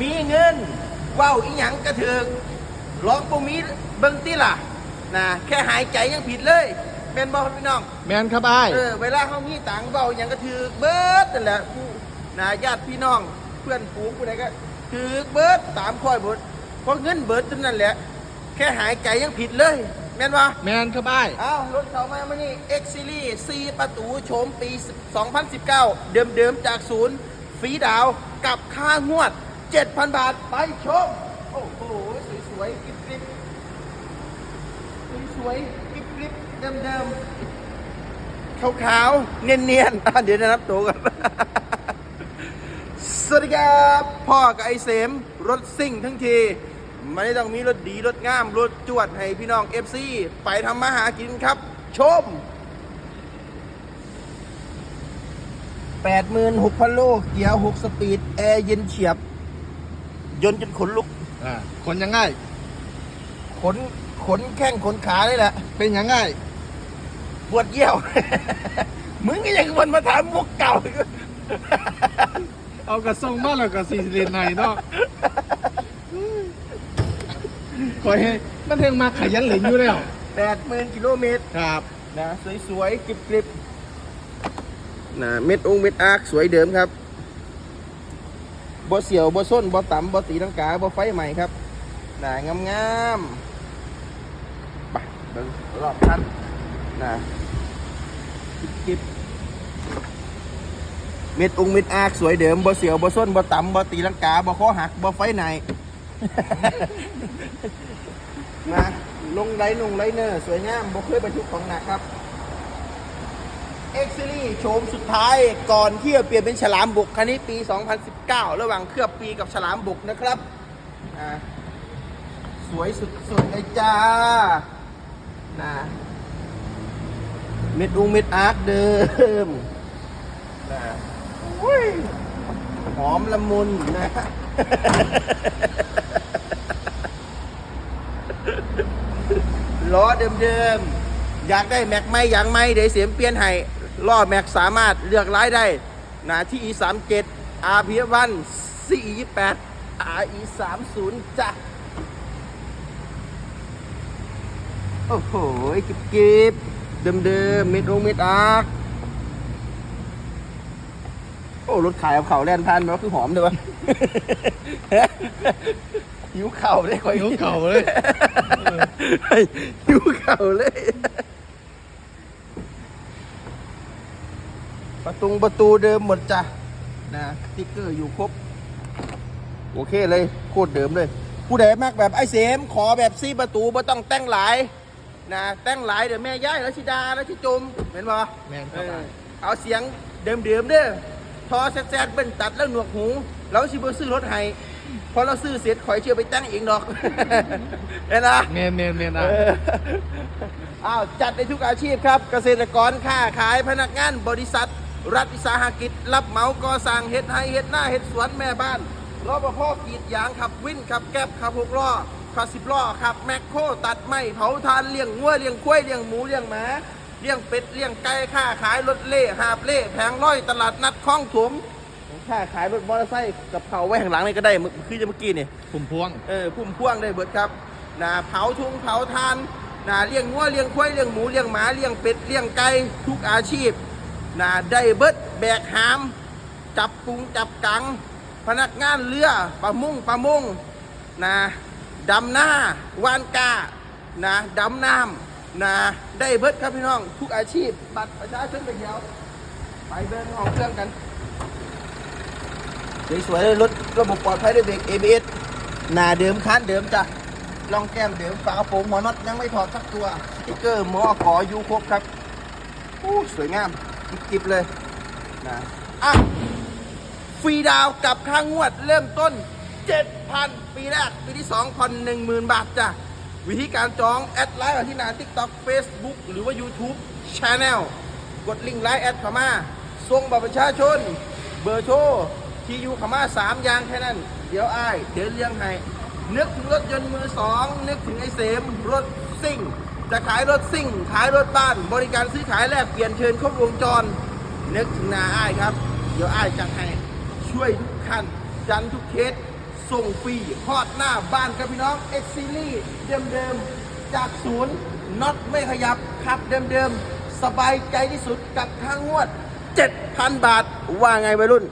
มีเงินเว้าวอีหยังกระถึกร้องบ่มีเบิ่งติล่ะนะแค่หายใจยังผิดเลยแม่นบ่พี่น้อง แมนครับอ้าย เออเวลาเขามีตังค์เบาอย่างก็ถือเบิร์ดนั่นแหละผู้นาญาติพี่น้องเพื่อนฝูงผู้ใดก็ถือเบิร์ดตามค่อยเบิร์ดเพราะเงินเบิร์ดจนนั่นแหละ แค่หายใจยังผิดเลย แม่นวะแมนครับอ้าย อ้าวรถเขามามานี่ X Series 4ประตูโฉมปี 2019 เดิมๆจากศูนย์ฟรีดาวน์กับค่างวด 7,000 บาท ไปชม โอ้โห สวยๆกริบสวยๆกริบเดิมๆขาวๆ เนียนๆ เดี๋ยวนะนับตัวกัน สวัสดีครับ พ่อกับไอเสม รถซิ่งทั้งทีไม่ต้องมีรถดีรถงาม รถจวดให้พี่น้อง FC ไปทำมาหากินครับ ชม86,000 โล เกียร์ 6 สปีด แอร์เย็นเฉียบ ยนต์จนขนลุก อ่าคนยังไงขนขนแข้งขนขาเลยแหละเป็นยังไงปวดเยี่ยว มึงก็ยังวนมาถามมุกเก่าอีกเอากระส่งมาแล้วก็สี่เลนในเนาะคอยให้มันเทงมาขยันเหลิงอยู่แล้ว80,000กิโลเมตรครับนะสวยๆกริบๆ นะเม็ดองค์เม็ดอาร์คสวยเดิมครับ บ่เสียวบ่ส้นบ่ต่ำบ่ตีลังกาบ่ไฟใหม่ครับนะงามๆไปเบิ่งรอบคันนะกิบเม็ดองเม็ดอาร์คสวยเดิมบ่เสียวบ่ส้นบ่ต่ำบ่ตีลังกาบ่คอหักบ่ไฟไหนนะลงไรลงไรเนอร์สวยงามบ่เคยบรรทุกของหนักครับ เอ็กซ์ซีโฉมสุดท้ายก่อนที่จะเปลี่ยนเป็นฉลามบุกคันนี้ปี 2019 ระหว่างเคลือบปีกับฉลามบุกนะครับสวยสุดๆเลยจ้านะเม็ดอุงเม็ดอาร์คเดิมนะอุ้ยหอมละมุนนะล้อเดิมๆ อยากได้แม็กไม่อย่างไม่เดี๋ยวเสียมเปลี่ยนให้ ล้อแม็กสามารถเลือกร้ายได้นะที่ e 3 7 r p 1 c e 2 8 r e 3 0จ้ะโอ้โหกิบกิบเดิมเดิมๆเม็ดโรงเม็ดอาร์คโอ้รถขายเอาเข่าแล่นพันมันคือหอมเลยวะหิวเข่าเลยคอยหิวเข่าเลยหิวเข่าเลย ประตูประตูเดิมหมดจ้ะนะสติ๊กเกอร์อยู่ครบ โอเคเลยโคตรเดิมเลย ผู้ใดมักแบบไอ้เสมขอแบบซีประตูบ่ต้องแต่งหลายนะแต่งหลายเดี๋ยวแม่ย้ายแล้วชิดาแล้วชิจมเห็นปะแม่นคเอรับอเอาเสียงเดิมๆเด้อทอแซดๆเบิ้นตัดแล้วหนวกหูเราชิบซื้อรถให้พอเราซื้อเสร็จขอยเชื่อไปแต่งเองดอกเห็นนะแมนแมนแมนเออะออ้าวจัดในทุกอาชีพครับ เกษตรกรค้าขายพนักงานบริษัท รัฐวิสาหกิจ รับเหมาก่อสร้างเฮ็ดไห้เฮ็ดหน้าเฮ็ดสวนแม่บ้านรปภกรีดยางขับวินขับแก๊บขับหกล้อขับสิบล้อขับแมคโครตัดไม้เผาทานเลี้ยงงัวเลี้ยงควายเลี้ยงหมูเลี้ยงหมาเลี้ยงเป็ดเลี้ยงไก่ค้าขายรถเล่หาบเล่แผงร้อยตลาดนัดคลองถมค้าขายรถมอเตอร์ไซค์กับเผาไว้ข้างหลังนี่ก็ได้มึคือจะเมื่อกี้นี่ผมพวงเออพุ่มพ่วงได้เบิดครับนะเผาทุงเผาทานนะเลี้ยงงัวเลี้ยงควายเลี้ยงหมูเลี้ยงหมาเลี้ยงเป็ดเลี้ยงไก่ทุกอาชีพ นะได้เบิดแบกหาม จับปุงจับกัง พนักงานเรือประมงประมงนะดำหน้าวานกานะดำน้ำนะได้เบิดครับพี่น้อง ทุกอาชีพ บัตรประชาชนไปเดียวไปเดินห้องเครื่องกันสวยๆเลยรถระบบปลอดภัยด้วยเบรก ABS หน้าเดิมคันเดิมจ้ะลองแก้มเดิมฝากระโปรงหมอน็อตยังไม่ถอดสักตัวสติ๊กเกอร์หมอขอยูครบครับอู้สวยงาม จิบๆเลยนะอะฟรีดาวกับค่างวดเริ่มต้น 7,000 ปีแรก ปีที่2ผ่อน10,000บาทจ้ะ วิธีการจองแอดไลน์ที่หน้า TikTok Facebook หรือว่า YouTube Channel กดลิงก์ไลน์แอดเข้ามาส่งบัตรประชาชน เบอร์โทรที่อยู่เข้ามาสามอย่างแค่นั้น เดี๋ยวอ้าย เดี๋ยวเลี้ยงให้นึกถึงรถยนต์มือสองนึกถึงไอ้เสมรถซิ่ง จะขายรถซิ่ง ขายรถบ้าน บริการซื้อขายแลกเปลี่ยนเชิญครบวงจร นึกถึงนาอ้ายครับ เดี๋ยวอ้ายจัดให้ช่วยทุกขั้นจันทุกเคสส่งฟรีฮอดหน้าบ้านครับพี่น้องเอ็กซิลี่เดิมๆ จากศูนย์น็อตไม่ขยับขับเดิมๆ สบายใจที่สุดกับค่างวด 7,000 บาท ว่าไงวัยรุ่น